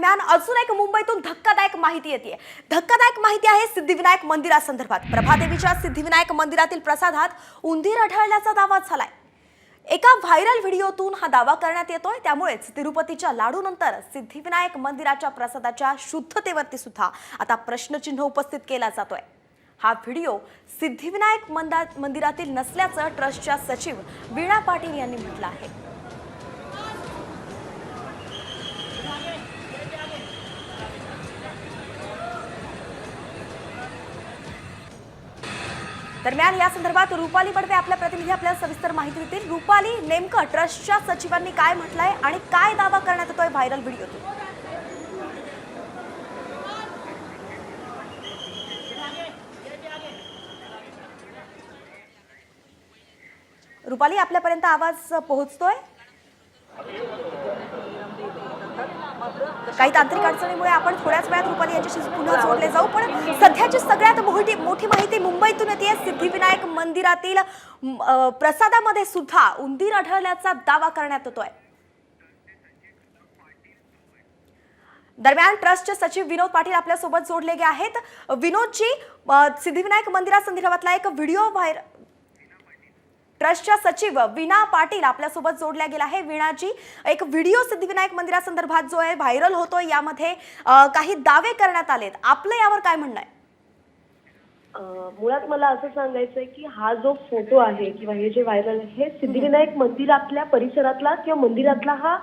दरम्यान अजून एक मुंबईतून धक्कादायक माहिती येते धक्कादायक माहिती आहे सिद्धिविनायक मंदिरासंदर्भात प्रभादेवीच्या सिद्धिविनायक मंदिरातील प्रसादात उंदीर आढळल्याचा दावा झालाय. एका व्हायरल व्हिडिओतून हा दावा करण्यात येतोय. त्यामुळेच तिरुपतीच्या लाडूनंतर सिद्धिविनायक मंदिराच्या प्रसादाच्या शुद्धतेवरती सुद्धा आता प्रश्नचिन्ह उपस्थित केला जातोय. हा व्हिडिओ सिद्धिविनायक मंदा मंदिरातील नसल्याचं ट्रस्टच्या सचिव वीणा पाटील यांनी म्हटलं आहे. दरम्यान या संदर्भात रुपाली पडवे आपल्या प्रतिनिधी आपल्याला सविस्तर माहिती देतील. रुपाली नेमकं ट्रस्टच्या सचिवांनी काय म्हटलंय आणि काय दावा करण्यात येतोय व्हायरल व्हिडिओतून? रुपाली आपल्यापर्यंत आवाज पोहोचतोय? काही तांत्रिक अडचणीमुळे आपण थोड्याच वेळात रुपाली यांच्याशी पुन्हा जोडले जाऊ. पण सध्याची सगळ्यात मोठी मोठी माहिती मुंबईतून येते. सिद्धिविनायक मंदिरातील प्रसादामध्ये सुद्धा उंदीर आढळल्याचा दावा करण्यात येतोय. दरम्यान ट्रस्टचे सचिव विनोद पाटील आपल्यासोबत जोडले गे आहेत. विनोदजी सिद्धिविनायक मंदिरासंदर्भातला एक व्हिडिओ व्हायर ट्रस्टच्या सचिव वीणा पाटील आपल्यासोबत जोडल्या गेल्या आहे वीणाजी एक व्हिडिओ सिद्धिविनायक मंदिरासंदर्भात जो आहे व्हायरल होतोय. यामध्ये काही दावे करण्यात आलेत. आपलं यावर काय म्हणणं आहे? मुळात मला असं सांगायचंय की हा जो फोटो आहे किंवा हे जे व्हायरल आहे हे सिद्धिविनायक मंदिरातल्या परिसरातला किंवा मंदिरातला हा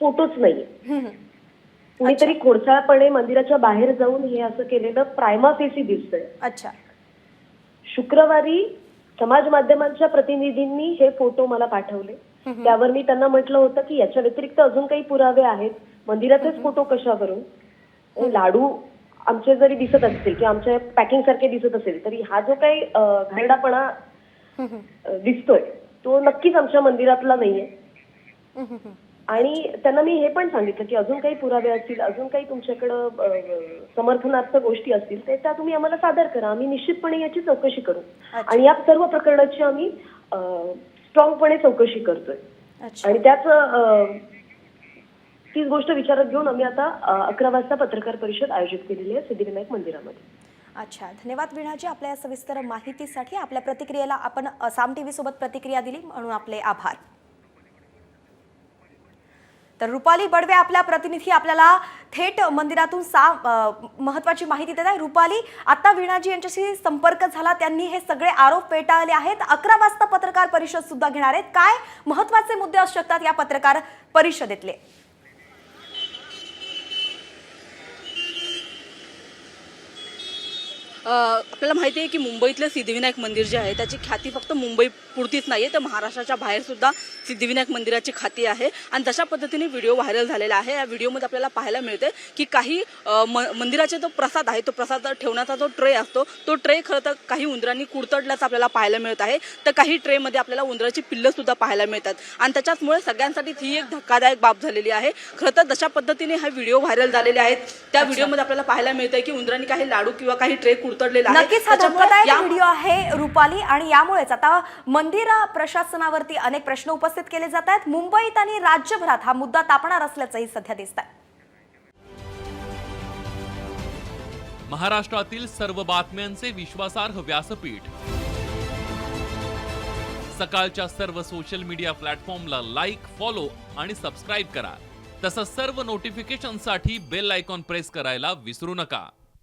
फोटोच नाहीये. कुणीतरी खोडसाळपणे मंदिराच्या बाहेर जाऊन हे असं केलेलं प्रायमा फेसी दिसतंय. अच्छा. शुक्रवारी समाज माध्यमांच्या प्रतिनिधींनी हे फोटो मला पाठवले. त्यावर मी त्यांना म्हटलं होतं की याच्या व्यतिरिक्त अजून काही पुरावे आहेत. मंदिराचेच फोटो कशावरून लाडू आमचे जरी दिसत असतील किंवा आमच्या पॅकिंग सारखे दिसत असेल तरी हा जो काही अं, दिसतोय तो नक्कीच आमच्या मंदिरातला नाहीये. आणि त्यांना मी हे पण सांगितलं की अजून काही पुरावे असतील अजून काही तुमच्याकडं समर्थनार्थ गोष्टी असतील ते त्या तुम्ही आम्हाला सादर करा. आम्ही निश्चितपणे याची चौकशी करू. आणि या सर्व प्रकरणाची आम्ही स्ट्रॉंगपणे चौकशी करतोय. आणि त्याच तीच गोष्ट विचारात घेऊन आम्ही आता अकरा वाजता पत्रकार परिषद आयोजित केलेली आहे सिद्धिविनायक मंदिरामध्ये. अच्छा. धन्यवाद वीणाजी आपल्या सविस्तर माहितीसाठी आपल्या प्रतिक्रियेला आपण साम टीव्ही सोबत प्रतिक्रिया दिली म्हणून आपले आभार. तर रुपाली बडवे आपल्या प्रतिनिधी आपल्याला थेट मंदिरातून सा महत्वाची माहिती देत आहे. रुपाली आता वीणाजी यांच्याशी संपर्क झाला त्यांनी हे सगळे आरोप पेटाळले आहेत. अकरा वाजता पत्रकार परिषद सुद्धा घेणार आहेत. काय महत्त्वाचे मुद्दे असू शकतात या पत्रकार परिषदेतले? आपल्याला माहिती आहे की मुंबईतलं सिद्धिविनायक मंदिर जे आहे त्याची ख्याती फक्त मुंबई पुरतीच नाही आहे तर महाराष्ट्राच्या बाहेरसुद्धा सिद्धिविनायक मंदिराची ख्याती आहे. आणि तशा पद्धतीने व्हिडिओ व्हायरल झालेला आहे या व्हिडिओमध्ये आपल्याला पाहायला मिळते की काही म- मंदिराचे जो प्रसाद आहे तो प्रसाद ठेवण्याचा जो ट्रे असतो तो ट्रे खरं तर काही उंदरांनी कुडतडल्याचं आपल्याला पाहायला मिळत आहे. तर काही ट्रेमध्ये आपल्याला उंदराची पिल्लंसुद्धा पाहायला मिळतात. आणि त्याच्याचमुळे सगळ्यांसाठी ही एक धक्कादायक बाब झालेली आहे. खरं तर जशा पद्धतीने हा व्हिडिओ व्हायरल झालेले आहेत त्या व्हिडिओमध्ये आपल्याला पाहायला मिळतं की उंदरांनी काही लाडू किंवा काही ट्रे कुरतडलेला आहे. नक्कीच हा या- व्हिडिओ आहे रुपाली आणि यामुळेच आता मंदिर प्रशासनावरती अनेक प्रश्न उपस्थित केले जात आहेत. मुंबईत आणि राज्यभरात हा मुद्दा तापणार असल्याचंही सध्या दिसत आहे महाराष्ट्रातील सर्व बातम्यांचे विश्वासार्ह व्यासपीठ. सकाळच्या सर्व सोशल मीडिया प्लॅटफॉर्मला लाईक फॉलो आणि सबस्क्राईब करा. तसंच सर्व नोटिफिकेशनसाठी बेल आयकॉन प्रेस करायला विसरू नका.